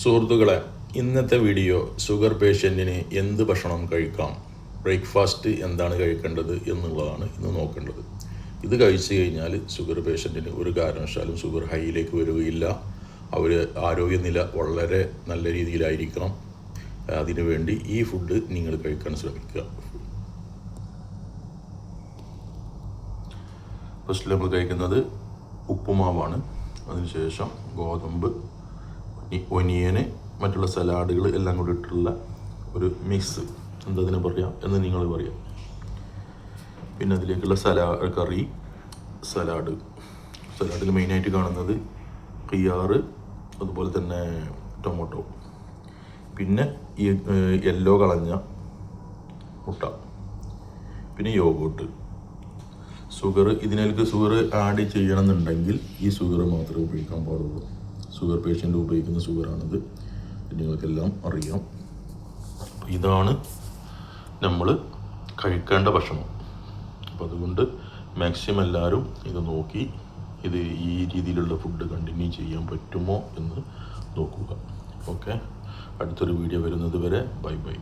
സുഹൃത്തുക്കളെ ഇന്നത്തെ video sugar പേഷ്യന്റിന് എന്ത് ഭക്ഷണം കഴിക്കാം? ബ്രേക്ക്ഫാസ്റ്റ് എന്താണ് കഴിക്കേണ്ടത് എന്നുള്ളതാണ് ഇന്ന് നോക്കേണ്ടത്. ഇത് കഴിച്ചു കഴിഞ്ഞാൽ ഷുഗർ പേഷ്യന്റിന് ഒരു കാരണവശാലും ഷുഗർ ഹൈയിലേക്ക് വരികയില്ല. അവർ ആരോഗ്യനില വളരെ നല്ല രീതിയിലായിരിക്കണം. അതിനുവേണ്ടി ഈ ഫുഡ് നിങ്ങൾ കഴിക്കാൻ ശ്രമിക്കുക. ഫസ്റ്റ് നമ്മൾ കഴിക്കുന്നത് ഉപ്പുമാവാണ്. അതിനുശേഷം ഗോതമ്പ് ഒനി- ഒനിയന് മറ്റുള്ള സലാഡുകൾ എല്ലാം കൂടി ഇട്ടുള്ള ഒരു മിക്സ് എന്തതിനെ പറയാം? എന്ന് നിങ്ങൾ പറയാം. പിന്നെ അതിലേക്കുള്ള സലാ കറി സലാഡ്. സലാഡിൽ മെയിനായിട്ട് കാണുന്നത് കിയാറ് അതുപോലെ തന്നെ ടൊമാറ്റോ. പിന്നെ ഈ യെല്ലോ കളഞ്ഞ മുട്ട. പിന്നെ യോഗോട്ട്. ഷുഗർ ഇതിനേക്ക് ഷുഗർ ആഡ് ചെയ്യണമെന്നുണ്ടെങ്കിൽ ഈ ഷുഗർ മാത്രമേ ഉപയോഗിക്കാൻ പാടുള്ളൂ. ഷുഗർ പേഷ്യന്റ് ഉപയോഗിക്കുന്ന ഷുഗറാണിത് നിങ്ങൾക്കെല്ലാം അറിയാം. ഇതാണ് നമ്മൾ കഴിക്കേണ്ട ഭക്ഷണം. അപ്പോൾ അതുകൊണ്ട് മാക്സിമം എല്ലാവരും ഇത് നോക്കി ഇത് ഈ രീതിയിലുള്ള ഫുഡ് കണ്ടിന്യൂ ചെയ്യാൻ പറ്റുമോ എന്ന് നോക്കുക. ഓക്കെ അടുത്തൊരു വീഡിയോ വരുന്നത് വരെ ബൈ ബൈ